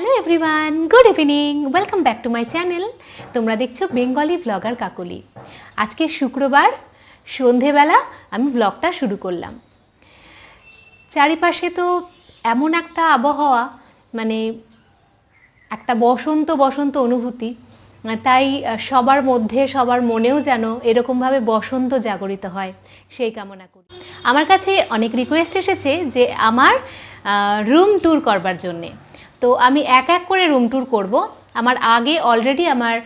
Hello everyone good evening welcome back to my channel তোমরা দেখছ Bengali blogger কাকলি। আজকে শুক্রবার, সন্ধেবেলা আমি ব্লগটা শুরু করলাম। চারিপাশে তো এমন একটা আবহাওয়া মানে একটা বসন্ত বসন্ত অনুভূতি, তাই সবার মধ্যে, সবার মনেও যেন এরকমভাবে বসন্ত জাগরিত হয়, সেই কামনা করি। আমার কাছে অনেক রিকোয়েস্ট এসেছে যে আমার রুম ট্যুর করবার জন্যে। তো আমি এক এক করে রুম ট্যুর করব। আমার আগে অলরেডি আমার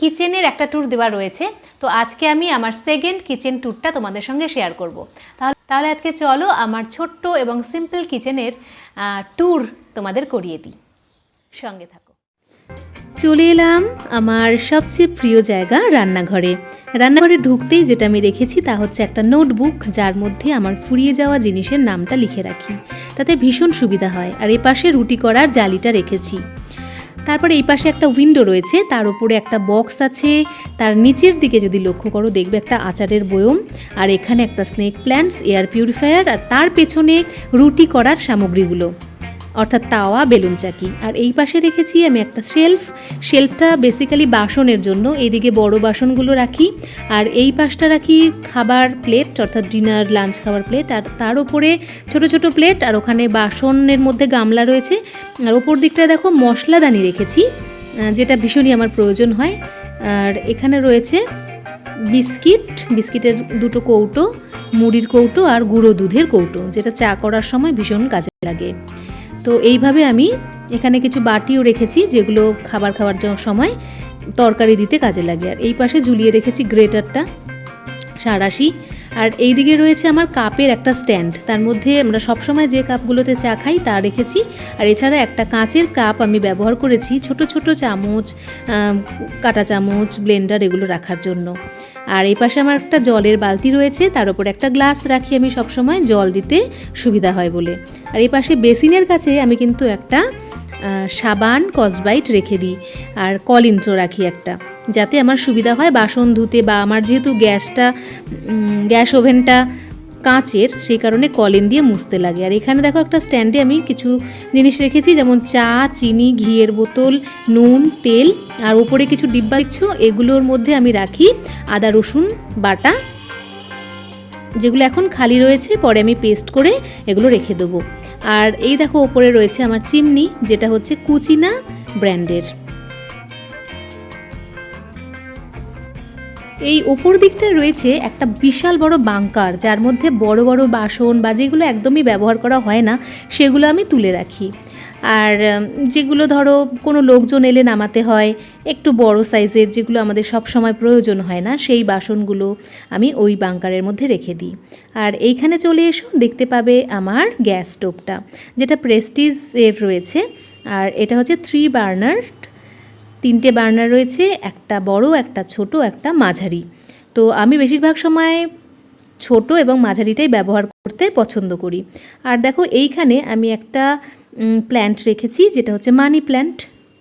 কিচেনের একটা ট্যুর দেওয়া রয়েছে। তো আজকে আমি আমার সেকেন্ড কিচেন ট্যুরটা তোমাদের সঙ্গে শেয়ার করব। তাহলে তাহলে আজকে চলো আমার ছোট্ট এবং সিম্পল কিচেনের ট্যুর তোমাদের করিয়ে দিই। সঙ্গে থাকো। চলে এলাম আমার সবচেয়ে প্রিয় জায়গা রান্নাঘরে। রান্নাঘরে ঢুকতেই যেটা আমি রেখেছি তা হচ্ছে একটা নোটবুক, যার মধ্যে আমার ফুরিয়ে যাওয়া জিনিসের নামটা লিখে রাখি। তাতে ভীষণ সুবিধা হয়, আর এই পাশে রুটি করার জালিটা রেখেছি। তারপরে এই পাশে একটা উইন্ডো রয়েছে, তার উপরে একটা বক্স আছে, তার নিচের দিকে যদি লক্ষ্য করো দেখবে একটা আচারের বয়ম, আর এখানে একটা স্নেক প্ল্যান্টস, এয়ার পিউরিফায়ার, আর তার পেছনে রুটি করার সামগ্রীগুলো। অর্থাৎ তাওয়া, বেলুন চাকি। আর এই পাশে রেখেছি আমি একটা শেলফ। শেলফটা বেসিক্যালি বাসনের জন্য। এইদিকে বড় বাসনগুলো রাখি। আর এই পাশটা রাখি খাবার প্লেট অর্থাৎ ডিনার লাঞ্চ খাবার প্লেট আর তার উপরে ছোট ছোট প্লেট আর ওখানে বাসনের মধ্যে গামলা রয়েছে। আর ওপর দিকটায় দেখো মশলাদানি রেখেছি যেটা ভীষণই আমার প্রয়োজন হয়। আর এখানে রয়েছে বিস্কিট। বিস্কিটের দুটো কৌটো, মুড়ির কৌটো আর গুঁড়ো দুধের কৌটো, যেটা চা করার সময় ভীষণ কাজে লাগে। তো এইভাবে আমি এখানে কিছু বাটিও রেখেছি, যেগুলো খাবার খাওয়ার সময় তরকারি দিতে কাজে লাগে। আর এই পাশে ঝুলিয়ে রেখেছি গ্রেটারটা। সাঁড়াশি আর এই দিকে রয়েছে আমার কাপের একটা স্ট্যান্ড। তার মধ্যে আমরা সবসময় যে কাপগুলোতে চা খাই তা রেখেছি। আর এছাড়া একটা কাঁচের কাপ আমি ব্যবহার করেছি ছোট ছোট চামচ কাঁটা চামচ, ব্লেন্ডার এগুলো রাখার জন্য। আর এই পাশে আমার একটা জলের বালতি রয়েছে, তার উপর একটা গ্লাস রাখি আমি সবসময় জল দিতে সুবিধা হয় বলে। আর এই পাশে বেসিনের কাছে আমি কিন্তু একটা সাবান কসবাইট রেখে দিই। আর কলিন্ট্রো রাখি একটা। যাতে আমার সুবিধা হয় বাসন ধুতে বা আমার যেহেতু গ্যাসটা গ্যাস ওভেনটা কাঁচের, সেই কারণে কলিন দিয়ে মুছতে লাগে। আর এখানে দেখো একটা স্ট্যান্ডে আমি কিছু জিনিস রেখেছি, যেমন চা, চিনি, ঘিয়ের বোতল, নুন, তেল, আর ওপরে কিছু ডিব্বা দেখছ এগুলোর মধ্যে আমি রাখি আদা, রসুন, বাটা, যেগুলো এখন খালি রয়েছে, পরে আমি পেস্ট করে এগুলো রেখে দেবো। আর এই দেখো ওপরে রয়েছে আমার চিমনি, যেটা হচ্ছে কুচিনা ব্র্যান্ডের। এই ওপর দিকটায় রয়েছে একটা বিশাল বড় বাংকার, যার মধ্যে বড় বড় বাসন বা যেগুলো একদমই ব্যবহার করা হয় না, সেগুলো আমি তুলে রাখি। আর যেগুলো ধরো কোনো লোকজন এলে নামাতে হয়, একটু বড় সাইজের যেগুলো আমাদের সব সময় প্রয়োজন হয় না, সেই বাসনগুলো আমি ওই বাংকারের মধ্যে রেখে দিই। আর এইখানে চলে এসো, দেখতে পাবে আমার গ্যাস স্টোভটা, যেটা প্রেস্টিজ এর রয়েছে। আর এটা হচ্ছে থ্রি বার্নার তিনটে বার্নার রয়েছে, একটা বড়, একটা ছোট, একটা মাঝারি। তো আমি বেশিরভাগ সময় ছোট এবং মাঝারিটাই ব্যবহার করতে পছন্দ করি। আর দেখো এইখানে আমি একটা প্ল্যান্ট রেখেছি, যেটা হচ্ছে মানি প্ল্যান্ট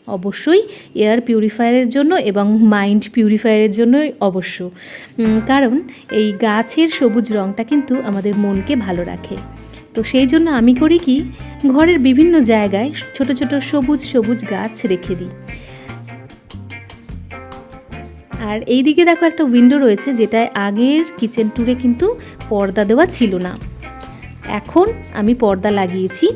অবশ্যই এয়ার পিউরিফায়ারের জন্য এবং মাইন্ড পিউরিফায়ারের জন্যই অবশ্য। কারণ এই গাছের সবুজ রঙটা কিন্তু আমাদের মনকে ভালো রাখে। তো সেই জন্য আমি করি কি, ঘরের বিভিন্ন জায়গায় ছোট ছোট সবুজ সবুজ গাছ রেখে দিই। আর এই দিকে দেখো একটা উইন্ডো রয়েছে যেটায় আগের কিচেন ট্যুরে কিন্তু পর্দা দেওয়া ছিল না। এখন আমি পর্দা লাগিয়েছি।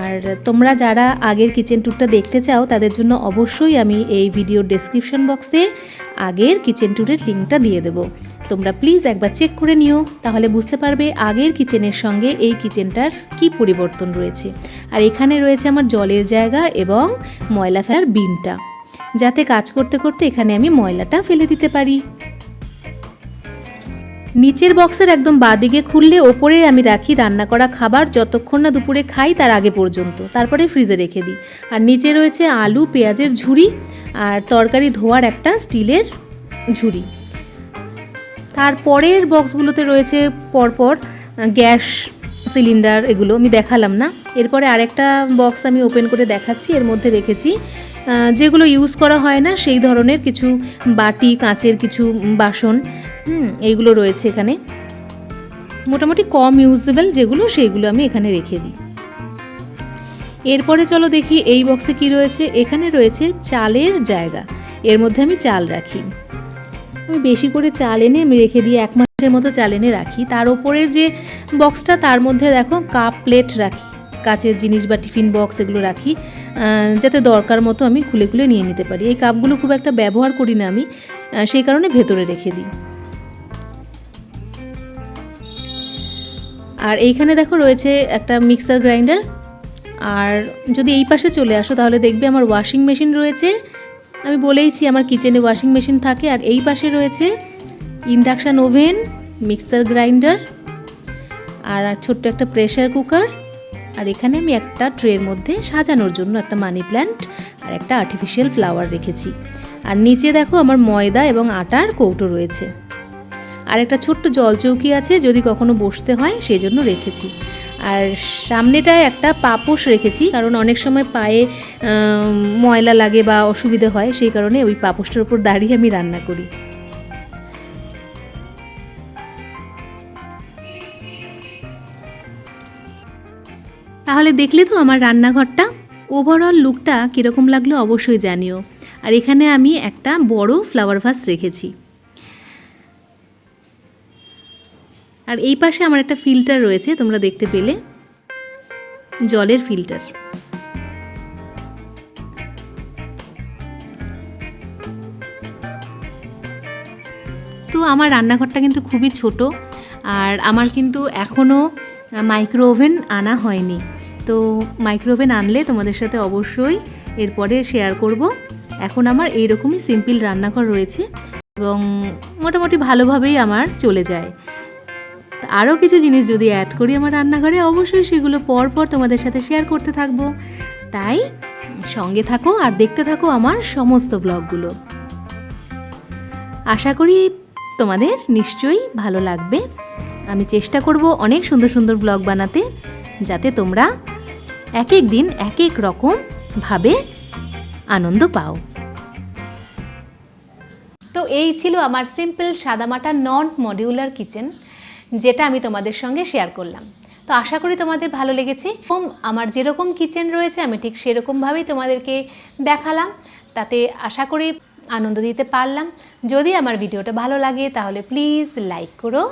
আর তোমরা যারা আগের কিচেন ট্যুরটা দেখতে চাও, তাদের জন্য অবশ্যই আমি এই ভিডিওর ডেসক্রিপশন বক্সে আগের কিচেন ট্যুরের লিঙ্কটা দিয়ে দেবো। তোমরা প্লিজ একবার চেক করে নিও, তাহলে বুঝতে পারবে আগের কিচেনের সঙ্গে এই কিচেনটার কি পরিবর্তন রয়েছে। আর এখানে রয়েছে আমার জলের জায়গা এবং ময়লা ফেলার বিনটা। যাতে কাজ করতে করতে এখানে আমি ময়লাটা ফেলে দিতে পারি। নিচের বক্সের একদম বাদিকে খুললে ওপরে আমি রাখি রান্না করা খাবার যতক্ষণ না দুপুরে খাই তার আগে পর্যন্ত। তারপরে ফ্রিজে রেখে দিই। আর নিচে রয়েছে আলু, পেঁয়াজের ঝুড়ি আর তরকারি ধোয়ার একটা স্টিলের ঝুড়ি। তারপরের বক্সগুলোতে রয়েছে পরপর গ্যাস সিলিন্ডার এগুলো, আমি দেখালাম না। এরপরে আরেকটা বক্স আমি ওপেন করে দেখাচ্ছি, এর মধ্যে রেখেছি যেগুলো ইউজ করা হয় না, সেই ধরনের কিছু বাটি, কাঁচের কিছু বাসন, হুম, এইগুলো রয়েছে এখানে। মোটামুটি কম ইউজেবল যেগুলো, সেইগুলো আমি এখানে রেখে দিই। এরপরে চলো দেখি এই বক্সে কি রয়েছে। এখানে রয়েছে চালের জায়গা। এর মধ্যে আমি চাল রাখি। আমি বেশি করে চাল এনে আমি রেখে দিয়ে এক মাসের মতো চাল এনে রাখি। তার ওপরের যে বক্সটা তার মধ্যে দেখো কাপ প্লেট রাখি। কাচের জিনিস বা টিফিন বক্স এগুলো রাখি যাতে দরকার মতো আমি খুলে খুলে নিয়ে নিতে পারি। এই কাপগুলো খুব একটা ব্যবহার করি না আমি সেই কারণে ভেতরে রেখে দিই। আর এইখানে দেখো রয়েছে একটা মিক্সার গ্রাইন্ডার। আর যদি এই পাশে চলে আসো, তাহলে দেখবে আমার ওয়াশিং মেশিন রয়েছে। আমি বলেইছি আমার কিচেনে ওয়াশিং মেশিন থাকে। আর এই পাশে রয়েছে ইন্ডাকশান ওভেন, মিক্সার গ্রাইন্ডার, আর ছোট্ট একটা প্রেশার কুকার। আর এখানে আমি একটা ট্রের মধ্যে সাজানোর জন্য একটা মানি প্ল্যান্ট আর একটা আর্টিফিশিয়াল ফ্লাওয়ার রেখেছি। আর নিচে দেখো আমার ময়দা এবং আটার কৌটো রয়েছে। আর একটা ছোট্ট জল চৌকি আছে, যদি কখনো বসতে হয় সেই জন্য রেখেছি। আর সামনেটায় একটা পাপোশ রেখেছি, কারণ অনেক সময় পায়ে ময়লা লাগে বা অসুবিধে হয়, সেই কারণে ওই পাপোশটার উপর দাঁড়িয়ে আমি রান্না করি। তাহলে দেখলে তো আমার রান্নাঘরটা। ওভারঅল লুকটা কীরকম লাগল অবশ্যই জানিও। আর এখানে আমি একটা বড় ফ্লাওয়ার ভাস রেখেছি। আর এই পাশে আমার একটা ফিল্টার রয়েছে, তোমরা দেখতে পেলে। জলের ফিল্টার তো আমার রান্নাঘরটা কিন্তু খুবই ছোট। আর আমার কিন্তু এখনও মাইক্রো ওভেন আনা হয়নি। তো মাইক্রো ওভেন আনলে তোমাদের সাথে অবশ্যই এরপরে শেয়ার করব। এখন আমার এইরকমই সিম্পল রান্নাঘর রয়েছে এবং মোটামুটি ভালোভাবেই আমার চলে যায়। আরও কিছু জিনিস যদি অ্যাড করি আমার রান্নাঘরে, অবশ্যই সেগুলো পর পর তোমাদের সাথে শেয়ার করতে থাকব। তাই সঙ্গে থাকো আর দেখতে থাকো আমার সমস্ত ব্লগগুলো আশা করি তোমাদের নিশ্চয়ই ভালো লাগবে। আমি চেষ্টা করব অনেক সুন্দর সুন্দর ব্লগ বানাতে, যাতে তোমরা এক এক দিন এক এক রকম ভাবে আনন্দ পাও। তো এই ছিল আমার সিম্পল সাদামাটা নন মডিউলার কিচেন যেটা আমি তোমাদের সঙ্গে শেয়ার করলাম। তো আশা করি তোমাদের ভালো লেগেছে। আমার যেরকম কিচেন রয়েছে, আমি ঠিক সেরকমভাবেই তোমাদেরকে দেখালাম। তাতে আশা করি আনন্দ দিতে পারলাম। যদি আমার ভিডিওটা ভালো লাগে, তাহলে প্লিজ লাইক করো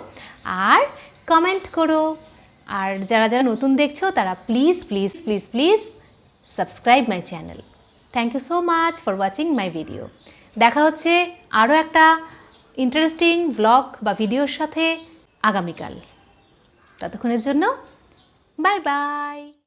আর কমেন্ট করো। আর যারা যারা নতুন দেখছ, তারা please please please please subscribe my channel thank you so much for watching my video দেখা হচ্ছে আরও একটা ইন্টারেস্টিং ব্লগ বা ভিডিওর সাথে আগামীকাল। ততক্ষণের জন্য বাই বাই